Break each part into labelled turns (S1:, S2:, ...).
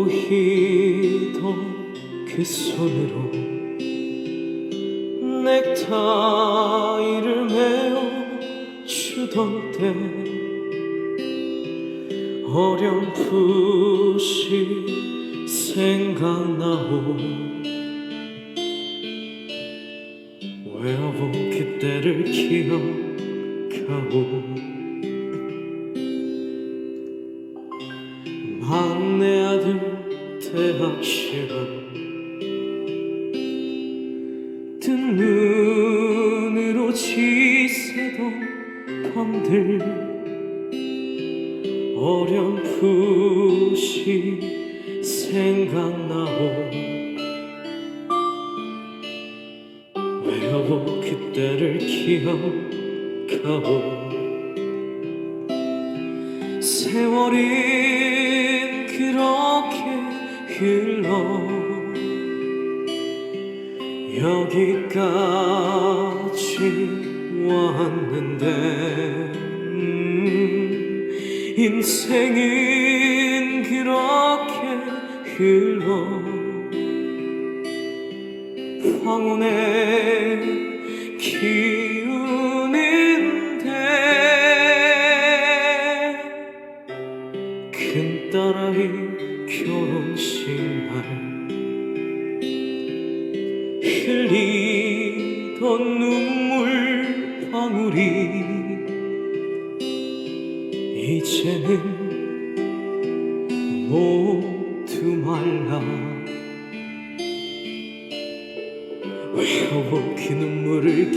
S1: 웃기던 그 손으로 넥타이를 메어 주던 때 어렴풋이 생각나오. 외워본 그때를 기억하오 시험 뜬 눈으로 지새던 밤들 어렴풋이 생각나오 외워보 그때를 기억하오 세월이 흘러 여기까지 왔는데 음, 인생은 그렇게 흘러 황혼에 기 흘리던 눈물 방울이 이제는 모두 말라. 외로워 그 눈물을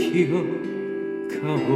S1: 기억하고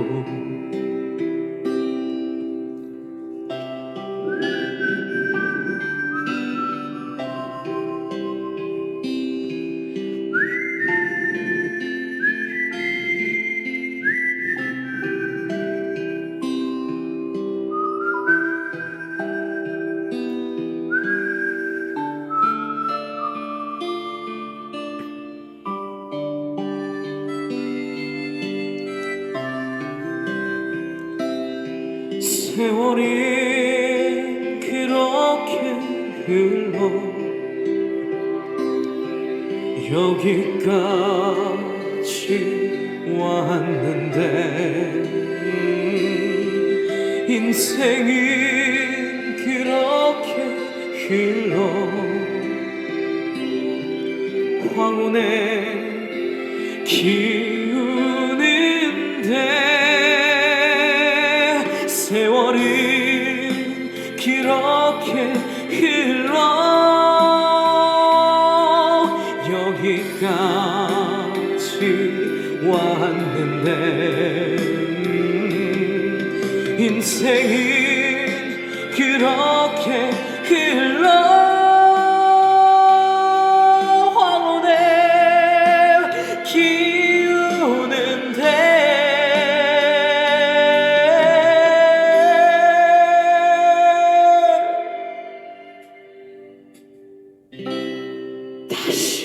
S1: 세월이 그렇게 흘러 여기까지 왔는데 음, 인생은 그렇게 흘러 황혼에 기우는데 세월은 그렇게 흘러 여기까지 왔는데 음, 인생은 그렇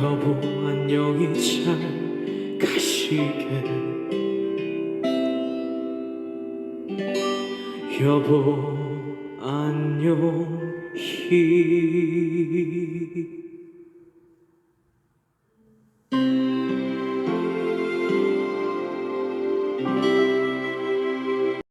S1: 여보 안녕히 잘 가시게. 여보 안녕히